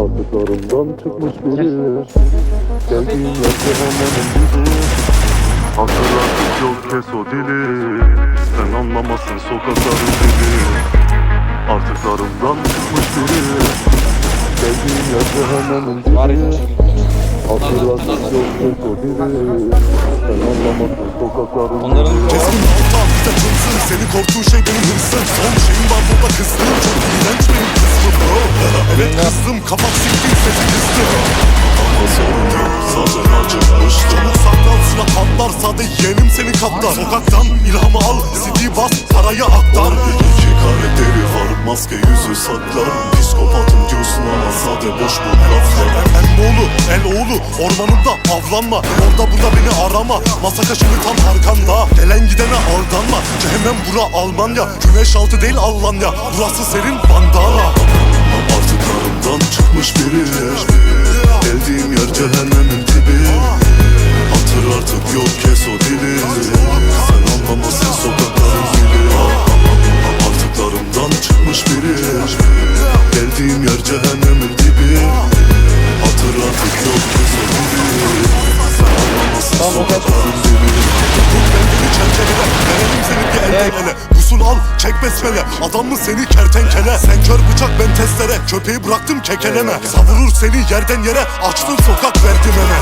Artıklarımdan çıkmış biri. Geldiğim yer cehennemin dibi Hatırlatıp yok kes o dili. Sen anlamazsın sokakların dili. Artıklarımdan çıkmış biri. Geldiğim yer cehennemin Var dibi hiç. Hatırlatıp yok kes o dili. Sen anlamazsın sokakların Onların Keskin bize tılsım Seni korktuğun şey Evet kızdım kafam siktim sesi kıstım Ama değil zaten acıkmış. Çabuk saklan sıra patlar Sade yeğenim senin kaptan Sokaktan ilhamı al CD bas parayı aktar. İki karakteri var maske yüzü saklar. Psikopatım diyorsun ama sade boş bu laflar. El oğlu el oğlu ormanında avlanma. Orada burada beni arama. Masa kaşını tam arkanda. Gelen gidene aldanma. Cehennem bura Almanya. Güneş altı değil Almanya. Burası serin bandana biri Geldiğim yer cehennemin Usul al çek besmele. Adam mı seni kertenkele? Sen kör bıçak ben testere. Köpeği bıraktım kekeleme. Savurur seni yerden yere. Açtın sokak verdim eme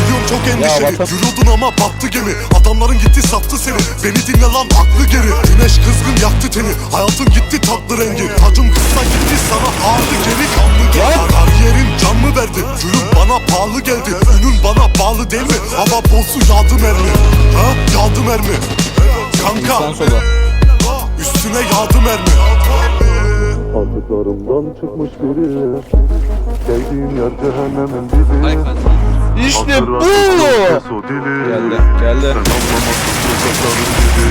Biliyorum çok endişeli. Yürüyordun ama battı gemi. Adamların gitti sattı seni. Beni dinle lan aklı geri. Güneş kızgın yaktı teni. Hayatın gitti tatlı rengi. Tacım kısa gitti sana ağırdı geri kanlı geri Kariyerin can mı verdi? Gülüm bana pahalı geldi. Ünün bana bağlı değil mi? Hava bozu yağdı mermi Ha? Yağdı mermi Kanka. Üstüne yağdı mermi. Artıklarımdan çıkmış biri. Geldiğim yer cehennemin dibi. İşte bu. Geldi, geldi. Sen anlamazsın sokakların dibi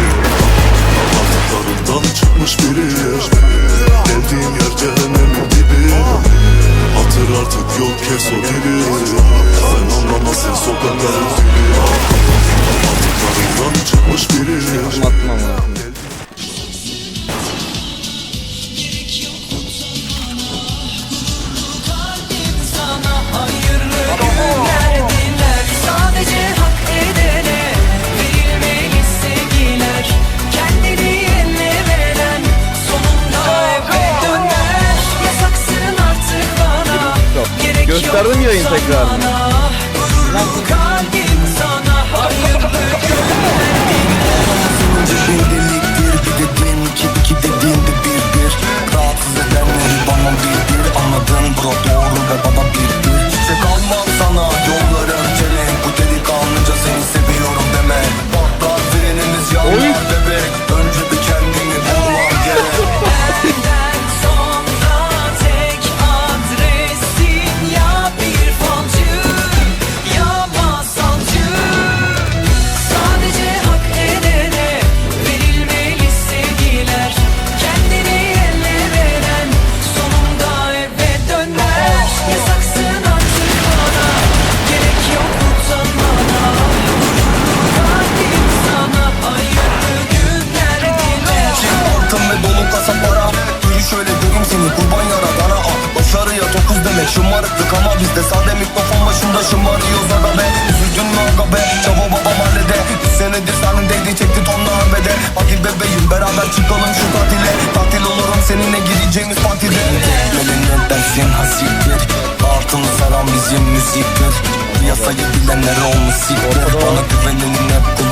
Artıklarından çıkmış biri. Geldiğim yer cehennemin tekrar. Seni kurban yaradana al Başarıya dokuz demek. Şımarıklık ama bizde sade mikrofon başında şımarıyoruz aga be Üzüldün mü aga be Çavo baba mahallede Bir senedir sahnemdeydi çekti tonla arbede. Hadi bebeğim beraber çıkalım şu tatile. Tatil olurum seninle gireceğimiz partide Gelin ne dersin hasiktir. Altını saran bizim müziktir. Piyasayı bilenler olmuş siktir. Bana güvenenin hep kulağı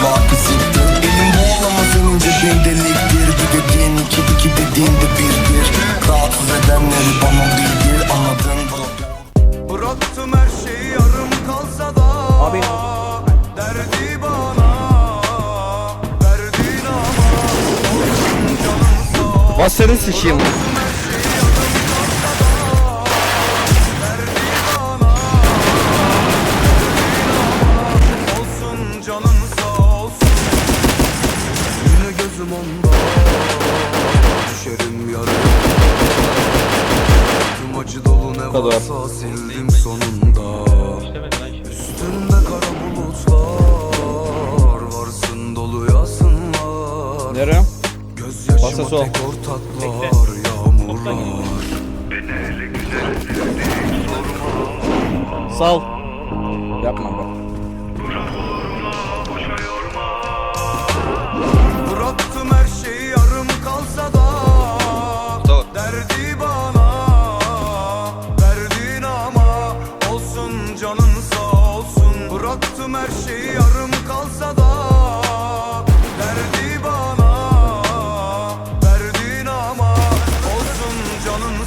Edenleri bana bildir Anladın. Bro Bıraktım her şeyi yarım kalsa da. Abi. Derdi bana Verdin ama Olsun canın kadar. sildim sonunda Üstünde kara bulutlar Varsın dolu yasınlar Nereye? Gözyaşıma Basa sol. tek ortaklar Yağmurlar Sal. Yapma bak. Bıraktım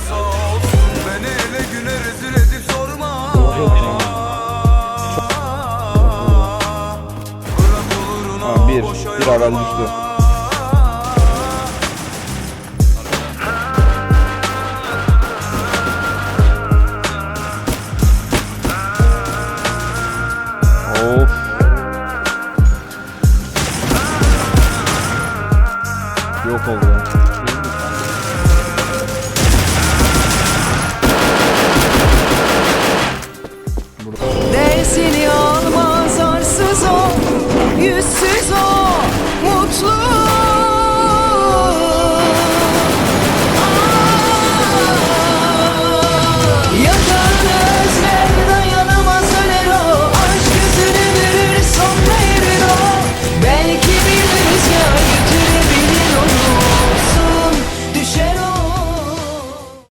sağ olsun Beni ele güne rezil edip sorma Ha, bir, bir haber düştü. Yok oldu.